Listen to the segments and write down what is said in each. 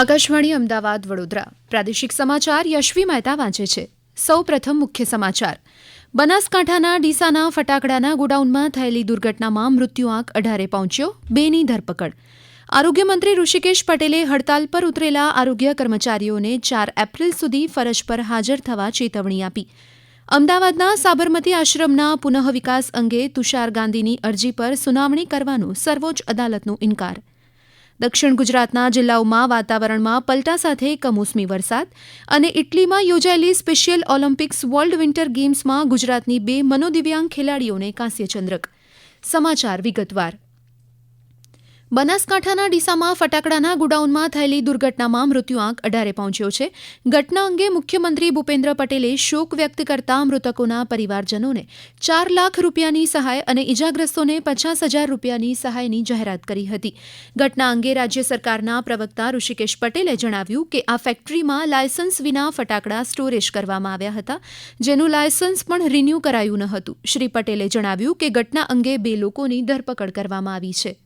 આકાશવાણી અમદાવાદ વડોદરા. પ્રાદેશિક સમાચાર યશવી મહેતા વાંચે છે. સૌ પ્રથમ મુખ્ય સમાચાર. બનાસકાંઠાના ડીસાના ફટાકડાના ગોડાઉનમાં થયેલી દુર્ઘટનામાં મૃત્યુઆંક અઢારે પહોંચ્યો, બેની ધરપકડ. આરોગ્યમંત્રી ઋષિકેશ પટેલે હડતાલ પર ઉતરેલા આરોગ્ય કર્મચારીઓને ચાર એપ્રિલ સુધી ફરજ પર હાજર થવા ચેતવણી આપી. અમદાવાદના સાબરમતી આશ્રમના પુનઃવિકાસ અંગે તુષાર ગાંધીની અરજી પર સુનાવણી કરવાનો સર્વોચ્ચ અદાલતનો ઇનકાર. દક્ષિણ ગુજરાતના જિલ્લાઓમાં વાતાવરણમાં પલટા સાથે કમોસમી વરસાદ અને ઇટલીમાં યોજાયેલી સ્પેશિયલ ઓલિમ્પિક્સ વર્લ્ડ વિન્ટર ગેમ્સમાં ગુજરાતની બે મનોદિવ્યાંગ ખેલાડીઓને કાંસ્યચંદ્રક સમાચાર વિગતવાર. બનાસકાંઠાના ડીસામાં ફટાકડાના ગોડાઉનમાં થયેલી દુર્ઘટનામાં મૃત્યુઆંક અઢારે પહોંચ્યો છે. ઘટના અંગે મુખ્યમંત્રી ભૂપેન્દ્ર પટેલે શોક વ્યક્ત કરતા મૃતકોના પરિવારજનોને ચાર લાખ રૂપિયાની સહાય અને ઇજાગ્રસ્તોને પચાસ હજાર રૂપિયાની સહાયની જાહેરાત કરી હતી. ઘટના અંગે રાજ્ય સરકારના પ્રવક્તા ઋષિકેશ પટેલે જણાવ્યું કે આ ફેક્ટરીમાં લાયસન્સ વિના ફટાકડા સ્ટોરેજ કરવામાં આવ્યા હતા. જેનું લાયસન્સ પણ રિન્યૂ કરાયું ન હતું. શ્રી પટેલે જણાવ્યું કે ઘટના અંગે બે લોકોની ધરપકડ કરવામાં આવી છે.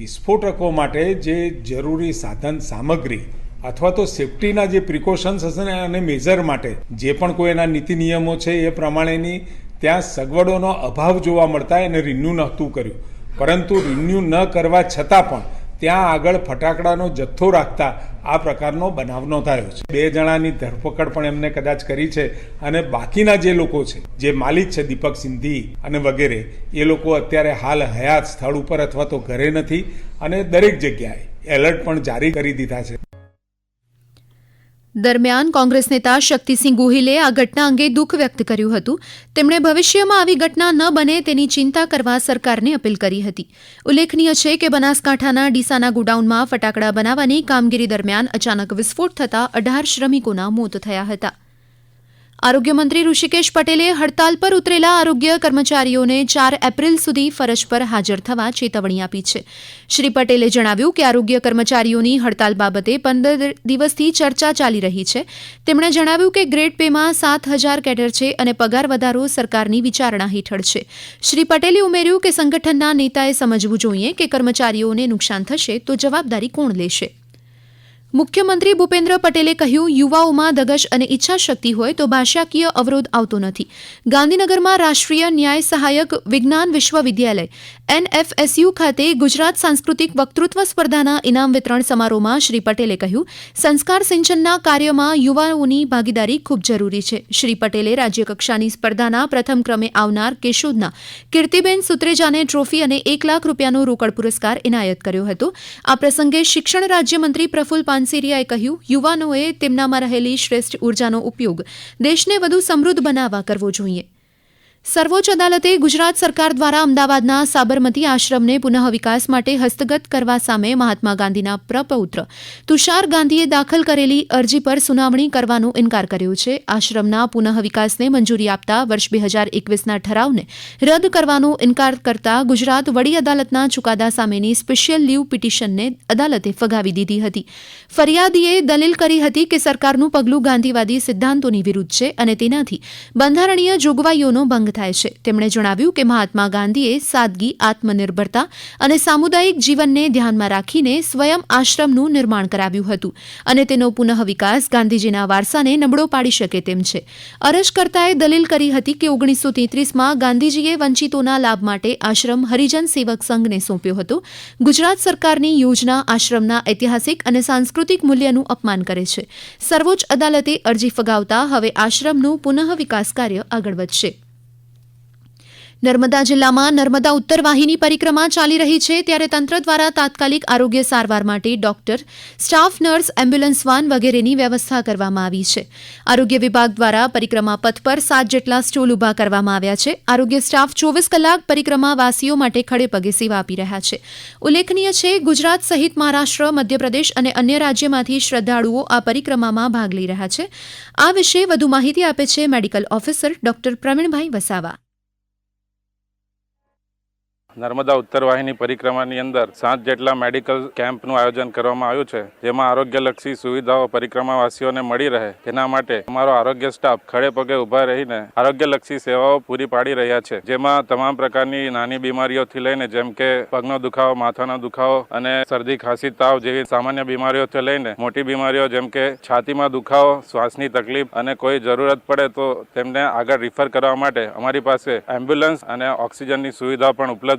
વિસ્ફોટકો માટે જે જરૂરી સાધન સામગ્રી અથવા તો સેફટીના જે પ્રિકોશન્સ હશે ને અને મેઝર માટે જે પણ કોઈ એના નીતિ નિયમો છે એ પ્રમાણેની ત્યાં સગવડોનો અભાવ જોવા મળતા એને રિન્યૂ નહોતું કર્યું. પરંતુ રિન્યૂ ન કરવા છતાં પણ ત્યાં આગળ ફટાકડાનો જથ્થો રાખતા આ પ્રકારનો બનાવ નોંધાયો છે. બે જણાની ધરપકડ પણ એમને કદાચ કરી છે અને બાકીના જે લોકો છે, જે માલિક છે દીપક સિંધી અને વગેરે, એ લોકો અત્યારે હાલ હયાત સ્થળ ઉપર અથવા તો ઘરે નથી અને દરેક જગ્યાએ એલર્ટ પણ જારી કરી દીધા છે. દરમિયાન કોંગ્રેસ નેતા શક્તિસિંહ ગોહિલે આ ઘટના અંગે દુઃખ વ્યક્ત કર્યું હતું. તેમણે ભવિષ્યમાં આવી ઘટના ન બને તેની ચિંતા કરવા સરકારને અપીલ કરી હતી. ઉલ્લેખનીય છે કે બનાસકાંઠાના ડીસાના ગોડાઉનમાં ફટાકડા બનાવવાની કામગીરી દરમિયાન અચાનક વિસ્ફોટ થતા અઢાર શ્રમિકોના મોત થયા હતા. આરોગ્ય મંત્રી ઋષિકેશ પટેલે હડતાલ પર ઉતરેલા આરોગ્ય કર્મચારીઓને ચાર એપ્રિલ સુધી ફરજ પર હાજર થવા ચેતવણી આપી છે. શ્રી પટેલે જણાવ્યું કે આરોગ્ય કર્મચારીઓની હડતાલ બાબતે પંદર દિવસથી ચર્ચા ચાલી રહી છે. તેમણે જણાવ્યું કે ગ્રેડ પેમાં સાત હજાર કેડર છે અને પગાર વધારો સરકારની વિચારણા હેઠળ છે. શ્રી પટેલે ઉમેર્યું કે સંગઠનના નેતાએ સમજવું જોઈએ કે કર્મચારીઓને નુકસાન થશે તો જવાબદારી કોણ લેશે. મુખ્યમંત્રી ભૂપેન્દ્ર પટેલે કહ્યું, યુવાઓમાં ધગશ અને ઈચ્છાશક્તિ હોય તો ભાષાકીય અવરોધ આવતો નથી. ગાંધીનગરમાં રાષ્ટ્રીય ન્યાય સહાયક વિજ્ઞાન વિશ્વવિદ્યાલય, એનએફએસયુ ખાતે ગુજરાત સાંસ્કૃતિક વક્તૃત્વ સ્પર્ધાના ઇનામ વિતરણ સમારોહમાં શ્રી પટેલે કહ્યું, સંસ્કાર સિંચનના કાર્યમાં યુવાઓની ભાગીદારી ખૂબ જરૂરી છે. શ્રી પટેલે રાજ્યકક્ષાની સ્પર્ધાના પ્રથમ ક્રમે આવનાર કેશોદના કીર્તિબેન સુત્રેજાને ટ્રોફી અને એક લાખ રૂપિયાનો રોકડ પુરસ્કાર એનાયત કર્યો હતો. આ પ્રસંગે શિક્ષણ રાજ્યમંત્રી પ્રફુલ્લ પાનસેરિયાએ કહ્યું યુવાનોએ તેમનામાં રહેલી શ્રેષ્ઠ ઉર્જાનો ઉપયોગ દેશને વધુ સમૃદ્ધ બનાવવા કરવો જોઈએ. સર્વોચ્ચ અદાલતે ગુજરાત સરકાર દ્વારા અમદાવાદના સાબરમતી આશ્રમને પુનઃ વિકાસ માટે હસ્તગત કરવા સામે મહાત્મા ગાંધીના પ્રપૌત્ર તુષાર ગાંધીએ દાખલ કરેલી અરજી પર સુનાવણી કરવાનો ઇનકાર કર્યો છે. આશ્રમના પુનઃ વિકાસને મંજૂરી આપતા વર્ષ બે હજાર એકવીસના ઠરાવને રદ કરવાનો ઇનકાર કરતા ગુજરાત વડી અદાલતના ચુકાદા સામેની સ્પેશિયલ લીવ પિટિશનને અદાલતે ફગાવી દીધી હતી. ફરિયાદીએ દલીલ કરી હતી કે સરકારનું પગલું ગાંધીવાદી સિદ્ધાંતોની વિરુદ્ધ છે અને તેનાથી બંધારણીય જોગવાઈઓનો ભંગ થાય છે. તેમણે જણાવ્યું કે મહાત્મા ગાંધીએ સાદગી, આત્મનિર્ભરતા અને સામુદાયિક જીવનને ધ્યાનમાં રાખીને સ્વયં આશ્રમનું નિર્માણ કરાવ્યું હતું અને તેનો પુનઃ વિકાસ ગાંધીજીના વારસાને નબળો પાડી શકે તેમ છે. અરજકર્તાએ દલીલ કરી હતી કે ઓગણીસો તેત્રીસમાં ગાંધીજીએ વંચિતોના લાભ માટે આશ્રમ હરિજન સેવક સંઘને સોંપ્યો હતો. ગુજરાત સરકારની યોજના આશ્રમના ઐતિહાસિક અને સાંસ્કૃતિક મૂલ્યનું અપમાન કરે છે. સર્વોચ્ચ અદાલતે અરજી ફગાવતા હવે આશ્રમનું પુનઃ વિકાસ કાર્ય આગળ વધશે. નર્મદા જિલ્લામાં નર્મદા ઉત્તર વાહિની પરિક્રમા ચાલી રહી છે ત્યારે તંત્ર દ્વારા તાત્કાલિક આરોગ્ય સારવાર માટે doctor, staff nurse, ambulance van વગેરેની વ્યવસ્થા કરવામાં આવી છે. આરોગ્ય વિભાગ દ્વારા પરિક્રમા પથ પર સાત જેટલા સ્ટોલ ઊભા કરવામાં આવ્યા છે. આરોગ્ય સ્ટાફ ચોવીસ કલાક પરિક્રમા વાસીઓ માટે ખડેપગે સેવા આપી રહ્યા છે. ઉલ્લેખનીય છે, ગુજરાત સહિત મહારાષ્ટ્ર, મધ્યપ્રદેશ અને અન્ય રાજ્યમાંથી શ્રદ્ધાળુઓ આ પરિક્રમામાં ભાગ લઈ રહ્યા છે. આ વિશે વધુ માહિતી આપે છે medical officer doctor Pravinbhai Vasava. Narmada ઉત્તર વાહિની પરિક્રમાની અંદર સાત જેટલા મેડિકલ કેમ્પનું આયોજન કરવામાં આવ્યું છે, જેમાં આરોગ્યલક્ષી સુવિધાઓ પરિક્રમાવાસીઓને મળી રહે. તેના માટે અમારો આરોગ્ય સ્ટાફ ખડે પગે ઊભા રહીને આરોગ્યલક્ષી સેવાઓ પૂરી પાડી રહ્યા છે, જેમાં તમામ પ્રકારની નાની બીમારીઓથી લઈને જેમ કે પગનો દુખાવો, માથાનો દુખાવો અને શરદી, ખાંસી, તાવ જેવી સામાન્ય બીમારીઓથી લઈને મોટી બીમારીઓ જેમ કે છાતીમાં દુખાવો, શ્વાસની તકલીફ અને કોઈ જરૂરત પડે તો તેમને આગળ રિફર કરવા માટે અમારી પાસે એમ્બ્યુલન્સ અને ઓક્સિજનની સુવિધા પણ ઉપલબ્ધ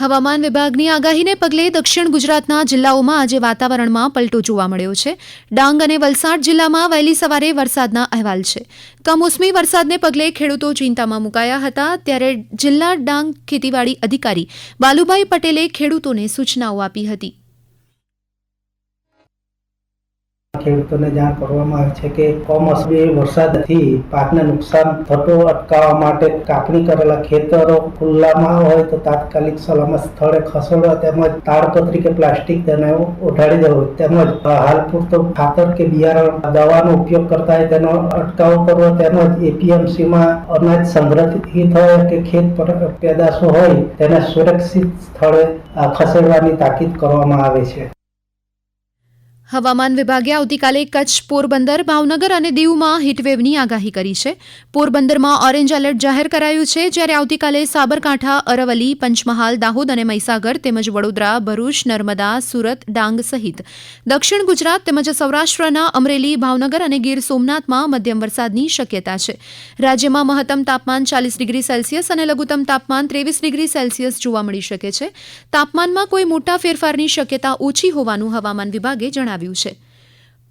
હવામાન વિભાગની આગાહીને પગલે દક્ષિણ ગુજરાતના જિલ્લાઓમાં આજે વાતાવરણમાં પલટો જોવા મળ્યો છે. ડાંગ અને વલસાડ જિલ્લામાં વહેલી સવારે વરસાદના અહેવાલ છે. કમોસમી વરસાદને પગલે ખેડૂતો ચિંતામાં મુકાયા હતા, ત્યારે જિલ્લા ડાંગ ખેતીવાડી અધિકારી બાલુભાઈ પટેલે ખેડૂતોને સૂચનાઓ આપી હતી. ખેડૂતોને જાણ કરવામાં આવે છે કે કમોસમી વરસાદથી પાકને નુકસાન થતો અટકાવવા માટે કાપણી કરેલા ખેતરો ખુલ્લામાં હોય તો તાત્કાલિક સલામત સ્થળે ખસેડવા તેમજ તાડપત્રી કે પ્લાસ્ટિક તેને ઉઠાડી દેવો. તેમજ હાલ પૂરતો ખાતર કે બિયારણ દવાનો ઉપયોગ કરતા હોય તેનો અટકાવ કરવો. તેમજ એપીએમસીમાં અનાજ સંગ્રહિત હોય કે ખેત પેદાશો હોય તેને સુરક્ષિત સ્થળે ખસેડવાની તાકીદ કરવામાં આવે છે. હવામાન વિભાગે આવતીકાલે કચ્છ, પોરબંદર, ભાવનગર અને દીવમાં હીટવેવની આગાહી કરી છે. પોરબંદરમાં ઓરેન્જ એલર્ટ જાહેર કરાયું છે. જ્યારે આવતીકાલે સાબરકાંઠા, અરવલ્લી, પંચમહાલ, દાહોદ અને મહીસાગર તેમજ વડોદરા, ભરૂચ, નર્મદા, સુરત, ડાંગ સહિત દક્ષિણ ગુજરાત તેમજ સૌરાષ્ટ્રના અમરેલી, ભાવનગર અને ગીર સોમનાથમાં મધ્યમ વરસાદની શક્યતા છે. રાજ્યમાં મહત્તમ તાપમાન ચાલીસ ડિગ્રી સેલ્સિયસ અને લઘુત્તમ તાપમાન ત્રેવીસ ડિગ્રી સેલ્સિયસ જોવા મળી શકે છે. તાપમાનમાં કોઈ મોટા ફેરફારની શક્યતા ઓછી હોવાનું હવામાન વિભાગે જણાવ્યું છે.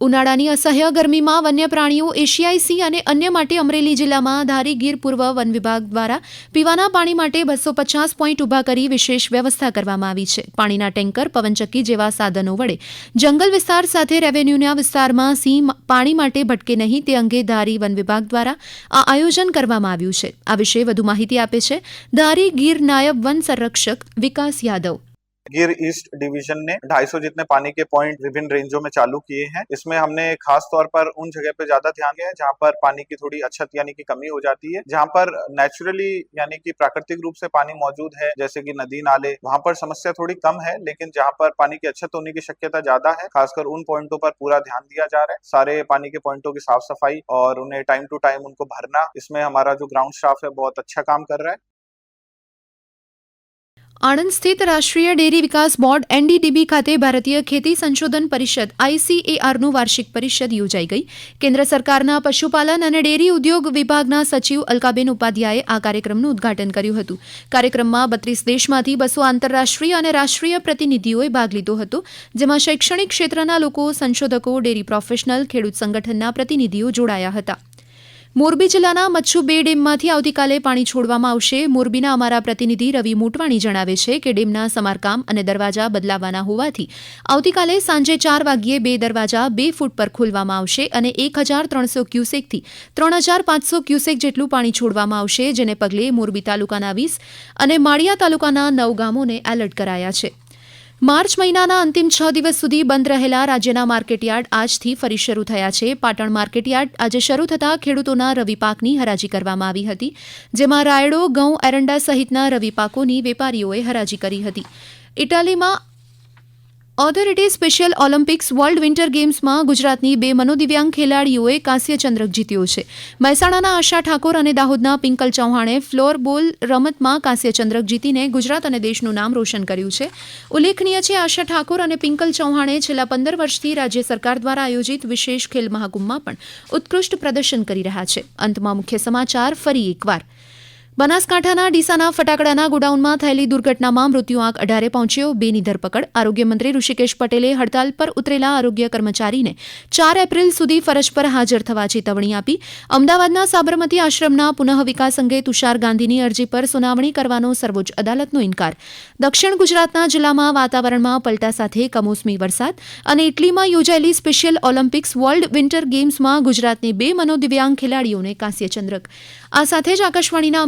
ઉનાળાની અસહ્ય ગરમીમાં વન્ય પ્રાણીઓ એશિયાઈ સિંહ અને અન્ય માટે અમરેલી જિલ્લામાં ધારી ગીર પૂર્વ વન વિભાગ દ્વારા પીવાના પાણી માટે બસો પચાસ પોઈન્ટ ઊભા કરી વિશેષ વ્યવસ્થા કરવામાં આવી છે. પાણીના ટેન્કર, પવનચક્કી જેવા સાધનો વડે જંગલ વિસ્તાર સાથે રેવન્યુના વિસ્તારમાં સિંહ પાણી માટે ભટકે નહીં તે અંગે ધારી વન વિભાગ દ્વારા આ આયોજન કરવામાં આવ્યું છે. આ વિશે વધુ માહિતી આપે છે ધારી ગીર નાયબ વન સંરક્ષક વિકાસ યાદવ. गिर ईस्ट डिवीज़न ने 250 जितने पानी के पॉइंट विभिन्न रेंजों में चालू किए हैं। इसमें हमने खास तौर पर उन जगह पे ज़्यादा ध्यान दिया है जहाँ पर पानी की थोड़ी अछत यानी कि कमी हो जाती है, जहाँ पर नेचुरली यानी कि प्राकृतिक रूप से पानी मौजूद है, जैसे कि नदी, नाले, वहाँ पर समस्या थोड़ी कम है, लेकिन जहाँ पर पानी की अछत होने की शक्यता ज़्यादा है, खासकर उन पॉइंटों पर पूरा ध्यान दिया जा रहा है। सारे पानी के पॉइंटों की साफ़ सफ़ाई और उन्हें टाइम टू टाइम उनको भरना, इसमें हमारा जो ग्राउंड स्टाफ है बहुत अच्छा काम कर रहा है। આણંદ સ્થિત રાષ્ટ્રીય ડેરી વિકાસ બોર્ડ એનડીડીબી ખાતે ભારતીય ખેતી સંશોધન પરિષદ આઈસીએઆરનું વાર્ષિક પરિષદ યોજાઈ ગઈ. કેન્દ્ર સરકારના પશુપાલન અને ડેરી ઉદ્યોગ વિભાગના સચિવ અલકાબેન ઉપાધ્યાયે આ કાર્યક્રમનું ઉદ્ઘાટન કર્યું હતું. કાર્યક્રમમાં બત્રીસ દેશમાંથી બસો આંતરરાષ્ટ્રીય અને રાષ્ટ્રીય પ્રતિનિધિઓએ ભાગ લીધો હતો, જેમાં શૈક્ષણિક ક્ષેત્રના લોકો, સંશોધકો, ડેરી પ્રોફેશનલ, ખેડૂત સંગઠનના પ્રતિનિધિઓ જોડાયા હતા. મોરબી જિલ્લાના મચ્છુ બે ડેમમાંથી આવતીકાલે પાણી છોડવામાં આવશે. મોરબીના અમારા પ્રતિનિધિ રવિ મોટવાણી જણાવે છે કે ડેમના સમારકામ અને દરવાજા બદલાવાના હોવાથી આવતીકાલે સાંજે ચાર વાગ્યે બે દરવાજા બે ફૂટ પર ખોલવામાં આવશે અને એક હજાર ત્રણસો ક્યુસેકથી ત્રણ હજાર પાંચસો ક્યુસેક જેટલું પાણી છોડવામાં આવશે, જેને પગલે મોરબી તાલુકાના વીસ અને માળિયા તાલુકાના નવ ગામોને એલર્ટ કરાયા છે. માર્ચ મહિનાના અંતિમ છ દિવસ સુધી બંધ રહેલા રાજ્યના માર્કેટયાર્ડ આજથી ફરી શરૂ થયા છે. પાટણ માર્કેટયાર્ડ આજે શરૂ થતાં ખેડૂતોના રવિ પાકની હરાજી કરવામાં આવી હતી, જેમાં રાયડો, ઘઉં, એરંડા સહિતના રવિ પાકોની વેપારીઓએ હરાજી કરી હતી. ઇટાલીમાં authority special Olympics world winter ગેમ્સમાં ગુજરાતની બે મનોદિવ્યાંગ ખેલાડીઓએ કાંસ્ય ચંદ્રક જીત્યો છે. મહેસાણાના આશા ઠાકોર અને દાહોદના પિંકલ ચૌહાણે ફ્લોર બોલ રમતમાં કાંસ્ય ચંદ્રક જીતીને ગુજરાત અને દેશનું નામ રોશન કર્યું છે. ઉલ્લેખનીય છે, આશા ઠાકોર અને પિંકલ ચૌહાણે છેલ્લા પંદર વર્ષથી રાજ્ય સરકાર દ્વારા આયોજિત વિશેષ ખેલ મહાકુંભમાં પણ ઉત્કૃષ્ટ પ્રદર્શન કરી રહ્યા છે. અંતમાં મુખ્ય સમાચાર ફરી એકવાર. બનાસકાંઠાના ડીસાના ફટાકડાના ગોડાઉનમાં થયેલી દુર્ઘટનામાં મૃત્યુ આંક અઢારે પહોંચ્યો. બેની ધરપકડ આરોગ્યમંત્રી ઋષિકેશ પટેલે હડતાલ પર ઉતરેલા આરોગ્ય કર્મચારીને ચાર એપ્રિલ સુધી ફરજ પર હાજર થવા ચેતવણી આપી. અમદાવાદના સાબરમતી આશ્રમના પુનઃ વિકાસ અંગે તુષાર ગાંધીની અરજી પર સુનાવણી કરવાનો સર્વોચ્ચ અદાલતનો ઇન્કાર. દક્ષિણ ગુજરાતના જિલ્લામાં વાતાવરણમાં પલટા સાથે કમોસમી વરસાદ અને ઇટલીમાં યોજાયેલી સ્પેશિયલ ઓલિમ્પિક્સ વર્લ્ડ વિન્ટર ગેમ્સમાં ગુજરાતની બે મનોદિવ્યાંગ ખેલાડીઓને કાંસ્ય ચંદ્રક. આ સાથે જ આકાશવાણીના